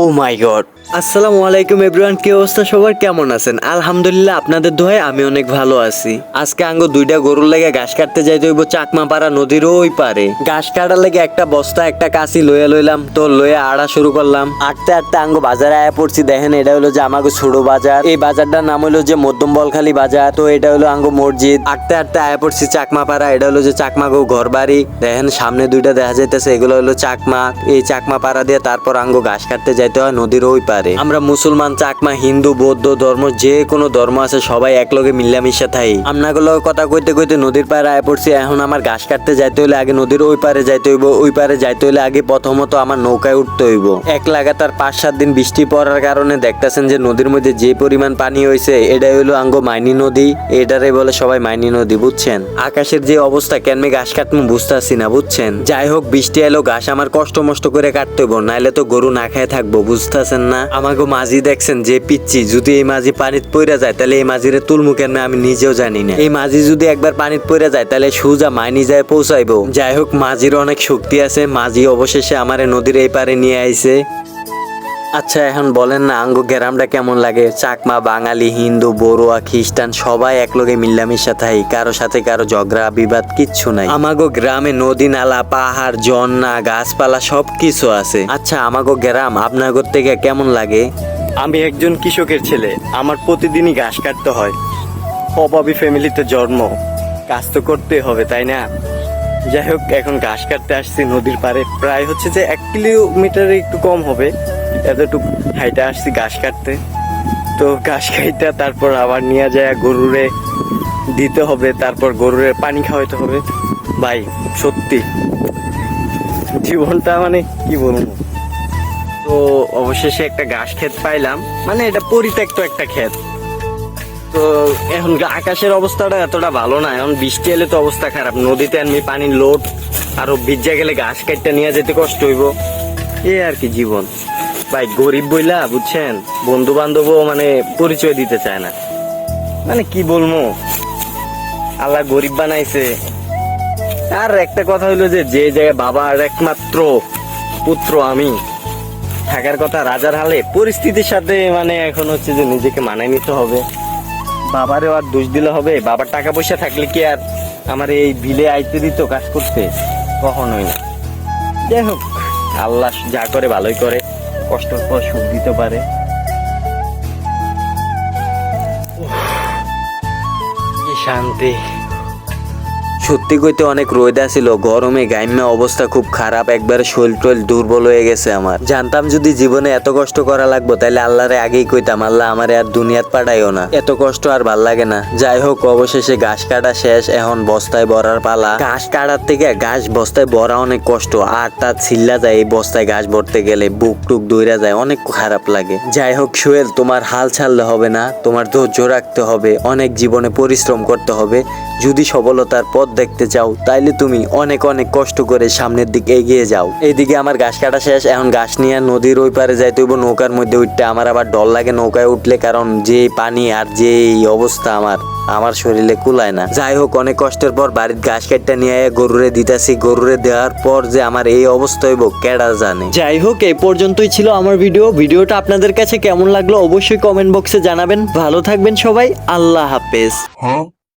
ও মাই god আসসালামু আলাইকুম everyone কি অবস্থা? সবার কেমন আছেন? আলহামদুলিল্লাহ, আপনাদের দোয়ায় আমি অনেক ভালো আছি। আজকে আঙ্গো দুইটা গরুর লেগে ঘাস কাটতে যাইতে হইব চাকমা পাড়া নদীর ওই পারে। ঘাস কাটার লেগে একটা বস্তা, একটা কাশি লইয়া লইলাম, তো লইয়া আড়া শুরু করলাম। আটতে আটতে আঙ্গ বাজারে আয়া পড়ছি। দেখেন, এটা হলো যে আমাকে ছোট বাজার। এই বাজারটার নাম হলো যে মধ্যম বলখালি বাজার। তো এটা হলো আঙ্গো মসজিদ। আটতে আটতে আয়া পড়ছি চাকমা পাড়া এটা হলো যে চাকমা গো ঘর বাড়ি দেখেন, সামনে দুইটা দেখা যাইতেছে। এগুলো হলো চাকমা। এই চাকমা পাড়া দিয়ে তারপর আঙ্গো ঘাস কাটতে যাইতে হয় নদীর ওই পারে। আমরা মুসলমান, চাকমা, হিন্দু, বৌদ্ধ ধর্ম, যে কোনো ধর্ম আছে, সবাই একলগে মিলামিশা থাই আমনাগুলো কথা কইতে কইতে নদীর পাড়ে আয় পড়ছি, এখন আমার ঘাস কাটতে যাইতে হইলে আগে নদীর ওই পারে যাইতে হইব, ওই পারে যাইতে হইলে আগে প্রথমত আমার নৌকায় উঠতে হইব। এক লাগাতার পাঁচ সাত দিন বৃষ্টি পড়ার কারণে দেখতেছেন যে নদীর মধ্যে যে পরিমাণ পানি হয়েছে এটাই হইল আঙ্গ মাইনি নদী, এটারে বলে সবাই মাইনি নদী, বুঝছেন? আকাশের যে অবস্থা কেনমে ঘাস কাটমু বুঝতেছি না, বুঝছেন? যাই হোক, বৃষ্টি এলো, ঘাস আমার কষ্ট মষ্ট করে কাটতে হইব, নাইলে তো গরু না খায় থাকব। বুঝতেছেন না? আমাকে মাঝি দেখছেন যে পিচ্ছি, যদি এই মাঝি পানিত পইরা যায়, তাহলে এই মাঝিরে তুলমু কেন আমি নিজেও জানি না। এই মাঝি যদি একবার পানিত পইরা যায়, তাহলে সুজা মাইনি যায় পৌঁছাইবো। যাই হোক মাঝির অনেক শক্তি আছে, মাঝি অবশেষে আমারে নদীর এই পারে নিয়ে আইছে। আচ্ছা এখন বলেন না আঙ্গ গ্রামটা কেমন লাগে? চাকমা, বাঙালি, হিন্দু, বড়ুয়া, খ্রিস্টান, সবাই একলগে মিল্লামিশা থাই, কারও সাথে কারও ঝগড়া, বিবাদ, কিচ্ছু নাই। আমাগো গ্রামে নদী নালা, পাহাড়, ঝর্ণা, গাছপালা সব কিছু আছে। আচ্ছা আমাগো গ্রাম আপনাগো থেকে কেমন লাগে? আমি একজন কৃষকের ছেলে, আমার প্রতিদিনই ঘাস কাটতে হয়। অভাবী ফ্যামিলিতে জন্ম, কাজ তো করতে হবে, তাই না? যাই হোক, এখন ঘাস কাটতে আসছি, নদীর পাড়ে। প্রায় হচ্ছে যে এক কিলোমিটারে একটু কম হবে। এতটুকু হাইটা আসছি ঘাস কাটতে। তো ঘাস খাইটা তারপর আবার নিয়ে যায় গরুরে দিতে হবে, তারপর গরুরে পানি খাওয়াইতে হবে। ভাই, সত্যি। জীবনটা মানে কি বলব? তো অবশেষে একটা ঘাস ক্ষেত পাইলাম। মানে এটা পরিত্যক্ত একটা ক্ষেত। তো এখন আকাশের অবস্থাটা এতটা ভালো না। এখন বৃষ্টি এলে তো অবস্থা খারাপ। নদীতে আমি পানির লোড, আরও ভিজা গেলে ঘাস কাটতে নিয়ে যেতে কষ্ট হইব। এ আর কি জীবন। ভাই, গরিব বইলা, বুঝছেন? বন্ধু বান্ধবও মানে পরিচয় দিতে চায় না। মানে কি বলব? আল্লাহ গরিব বানাইছে। আর একটা কথা হইল যে যে জায়গায় বাবার একমাত্র পুত্র আমি, থাকার কথা রাজার হালে পরিস্থিতির সাথে মানে এখন হচ্ছে যে নিজেকে মানায় নিতে হবে। বাবারও আর দোষ দিলে হবে। বাবার টাকা পয়সা থাকলে কি আর আমার এই বিলে আইতে দিত কাজ করতে? কখনোই না। যাই হোক, আল্লাহ যা করে ভালোই করে। কষ্টের পর সুখ দিতে পারে। শান্তি। সত্যি কইতে অনেক রোদ আছিল, গরমে গাইমে অবস্থা খুব খারাপ, একবারে শরীর টল দুর্বল হয়ে গেছে আমার। জানতাম যদি জীবনে এত কষ্ট করা লাগবো তাহলে আল্লাহরে আগেই কইতাম, আল্লাহ আমারে আর দুনিয়াত পাঠাইও না। এত কষ্ট আর ভালো লাগে না। যাই হোক, অবশেষে ঘাস কাটা শেষ, এখন বস্তায় ভরার পালা। ঘাস কাটার থেকে ঘাস বস্তায় ভরা অনেক কষ্ট, আর তার ছিল্লা যায় এই বস্তায় ঘাস ভরতে গেলে, বুক টুক দইরা যায়, অনেক খারাপ লাগে। যাই হোক, সোহেল, তোমার হাল ছাড়লে হবে না, তোমার ধৈর্য রাখতে হবে, অনেক জীবনে পরিশ্রম করতে হবে, যদি সফলতার পথ দেখতে চাও তাইলে তুমি অনেক অনেক কষ্ট করে সামনের দিকে এগিয়ে যাও। এইদিকে আমার ঘাস কাটা শেষ এখন ঘাস নিয়ে নদীর ওই পারে যাইতে হইব নৌকার মধ্যে উঠতে আমার আবার ডর লাগে নৌকায় উঠলে কারণ যে পানি আর যে এই অবস্থা আমার আমার শরীরে কুলায় না। যাই হোক অনেক কষ্টের পর বাড়ির ঘাস কাটটা নিয়ে আয়া গরুরে দিতাছি। গরুরে দেওয়ার পর যে আমার এই অবস্থা হইব কেডা জানে। যাই হোক এই পর্যন্তই ছিল আমার ভিডিও। ভিডিওটা আপনাদের কাছে কেমন লাগল অবশ্যই কমেন্ট বক্সে জানাবেন। ভালো থাকবেন সবাই আল্লাহ হাফেজ। Huh?